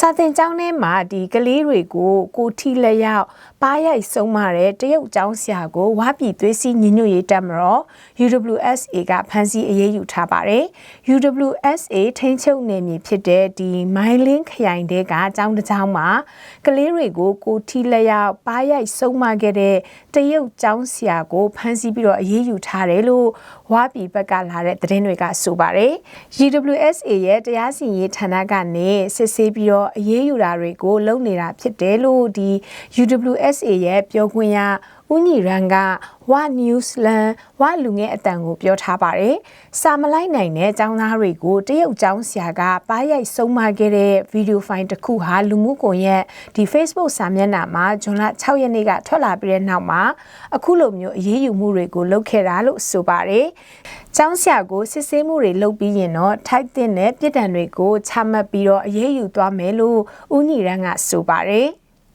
စာသင်ကျောင်းထဲမှာဒီကလေးတွေကိုကိုထီလက်ရောက်ပါရိုက်ဆုံးမတဲ့တရုတ်ကျောင်းဆရာကိုဝါပြည်သွေးစည်းညီညွတ်ရေးတပ်မတော် UWSA ကဖမ်းဆီးအရေးယူထားပါတယ် UWSA ထိန်းချုပ်နယ်မြေဖြစ်တဲ့ဒီမိုင်းလင်းခရိုင်တဲကကျောင်းတစ်ကျောင်းမှာကလေးတွေကိုကိုထီလက်ရောက်ပါရိုက်ဆုံးမခဲ့တဲ့တရုတ်ကျောင်းဆရာကိုဖမ်းဆီးပြီးတော့အရေးယူထားတယ်လို့ဝါပြည်ဘက်ကလာတဲ့သတင်းတွေကဆိုပါတယ် UWSA ရဲ့တရားစီရင်ရေးဌာနကနေစစ်ဆေးပြီးတော့အရေးယူတာတွေကိုလုပ်နေတာဖြစ်တယ်လို့ဒီ UWSA ရဲ့ပြောခွင့်ရဦးညီရန်ကဝ Newsland ဝလူငယ်အတန်ကိုပြောထားပါတယ်။စာမလိုက်နိုင်တဲ့ចောင်းသားတွေကိုတရုတ်ចောင်းဆရာကပါရိုက်ဆုံးမခဲ့တဲ့ဗီဒီယိုဖိုင်တစ်ခုဟာလူမှုကွန်ရက်ဒီ Facebook စာမျက်နှာမှာဇွန်လ6ရက်နေ့ကထွက်လာပြီးတဲ့နောက်မှာအခုလိုမျိုးအရေးယူမှုတွေကိုလုပ်ခဲ့တာလို့ဆိုပါတယ်။ကျောင်းဆရာကိုစစ်ဆေးမှုတွေလုပ်ပြီးရင်တော့ထိုက်တဲ့ပြည်တံတွေကိုချမှတ်ပြီးတော့အရေးယူသွားမယ်လို့ဦးညီရန်ကဆိုပါတယ်။